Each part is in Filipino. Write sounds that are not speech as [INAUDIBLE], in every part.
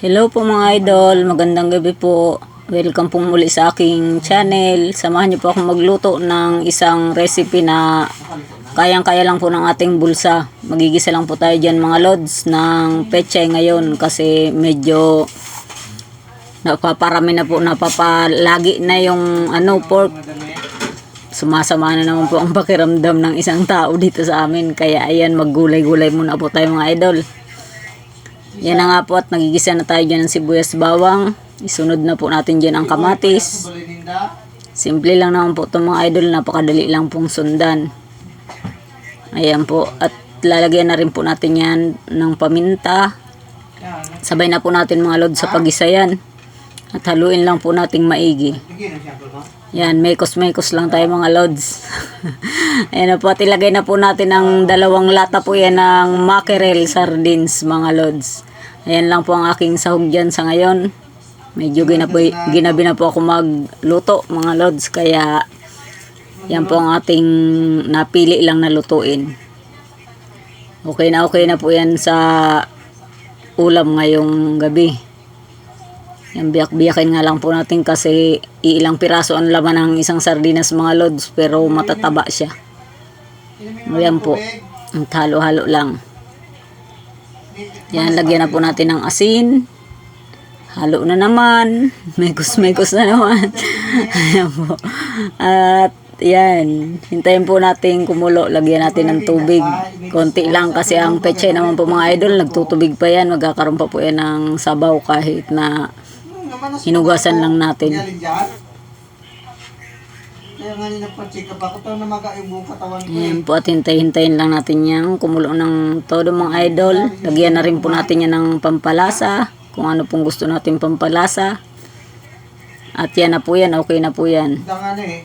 Hello po mga idol, magandang gabi po. Welcome po muli sa aking channel. Samahan niyo po ako magluto ng isang recipe na kayang-kaya lang po ng ating bulsa. Magigisa lang po tayo dyan mga lods ng pechay ngayon kasi medyo napaparami na po, napapalagi na yung ano pork. Sumasama na naman po ang pakiramdam ng isang tao dito sa amin. Kaya ayan, maggulay-gulay muna po tayo mga idol. Yan na nga po at nagigisa na tayo dyan ng sibuyas bawang. Isunod na po natin dyan ang kamatis. Simple lang naman po itong mga idol. Napakadali lang pong sundan. Ayan po. At lalagyan na rin po natin yan ng paminta. Sabay na po natin mga lod sa pagisa yan. At haluin lang po nating maigi. Yan, mekos-mekos lang tayo mga lods. [LAUGHS] Ayan po, at ilagay na po natin ang dalawang lata po yan ng mackerel sardines mga lods. Ayan lang po ang aking sahog dyan sa ngayon. Medyo ginabi, ginabi na po ako magluto mga lods, kaya yan po ang ating napili lang na lutuin. Okay na okay na po yan sa ulam ngayong gabi. Yan, biyak-biyakin nga lang po natin kasi iilang piraso ang laman ng isang sardinas mga lods pero matataba siya. Ayan po. Ang halo-halo lang. Yan, lagyan na po natin ng asin. Halo na naman. [LAUGHS] Mekos-mekos na naman. [LAUGHS] Ayan po. At yan, hintayin po natin kumulo. Lagyan natin ng tubig. Konti lang kasi ang peche naman po mga idol. Nagtutubig pa yan. Magkakaroon pa po yan ng sabaw kahit na hinugasan lang natin. Kaya nga nila pa-check up ako, ito namaga yung buong katawan ko eh. Ayan po at hintay-hintayin lang natin yan. Kumulo ng todo mga idol. Lagyan na rin po natin yan ng pampalasa. Kung ano pong gusto natin pampalasa. At yan na po yan. Okay na po yan. Eh.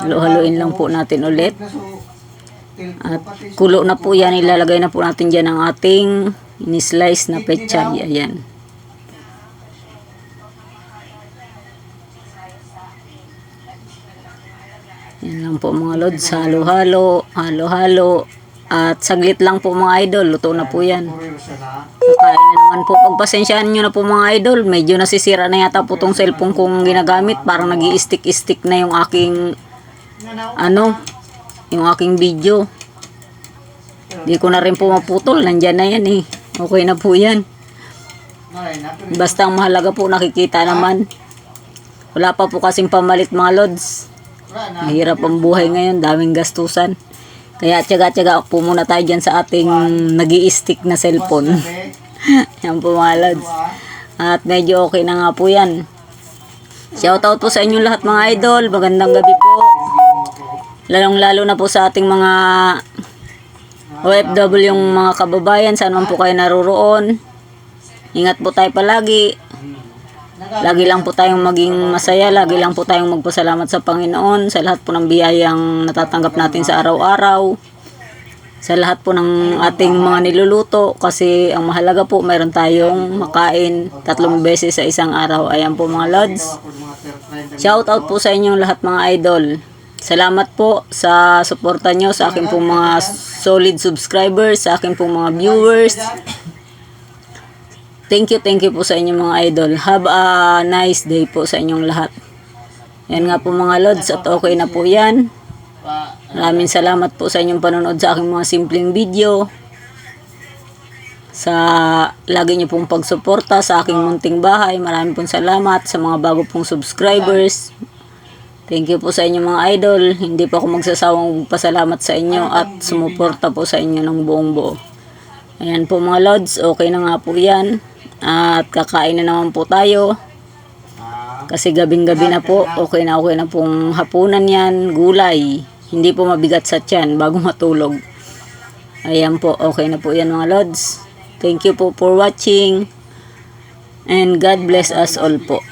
Halo-haloin lang po natin ulit. Ko At kulo na po yan. Ilalagay na po natin dyan ang ating in-slice na pechay. Ayan. Yan lang po mga lods. Halo-halo. Halo-halo. At saglit lang po mga idol. Luto na po yan. Kakain na naman po. Pagpasensyaan nyo na po mga idol. Medyo nasisira na yata po tong cellphone kong ginagamit. Parang nag stick stick na yung aking ano, yung aking video. Di ko na rin po maputol. Nandyan na yan eh. Okay na po yan. Basta ang mahalaga po nakikita naman. Wala pa po kasing pamalit mga lods. Mahirap ang buhay ngayon. Daming gastusan. Kaya tsaga-tsaga po muna tayo dyan sa ating nag stick na cellphone. [LAUGHS] Yan po mga lods. ah, At medyo okay na nga po yan. Shoutout po sa inyong lahat mga idol. Magandang gabi po. Lalong lalo na po sa ating mga OFW yung mga kababayan. Saan man po kayo naroroon. Ingat po tayo palagi. Lagi lang po tayong maging masaya. Lagi lang po tayong magpasalamat sa Panginoon. Sa lahat po ng biyayang natatanggap natin sa araw-araw. Sa lahat po ng ating mga niluluto. Kasi ang mahalaga po, mayroon tayong makain tatlong beses sa isang araw. Ayan po mga lods. Shout out po sa inyong lahat mga idol. Salamat po sa suporta nyo sa aking pong mga solid subscribers, sa aking pong mga viewers. Thank you, thank you po sa inyong mga idol. Have a nice day po sa inyong lahat. Yan nga po mga lods at okay na po yan. Pa, Maraming salamat po sa inyong panonood sa aking mga simpleng video. Sa lagi niyo pong pagsuporta sa aking munting bahay. Maraming pong salamat sa mga bago pong subscribers. Thank you po sa inyong mga idol. Hindi po ako magsasawang pasalamat sa inyo at sumuporta po sa inyo ng buong buo. Ayan po mga lods, okay na nga po yan. At kakain na naman po tayo. Kasi gabing-gabi na po, okay na okay na pong hapunan yan, gulay. Hindi po mabigat sa tiyan bago [LAUGHS] matulog. Ayan po, okay na po yan mga lods. Thank you po for watching. And God bless us all po.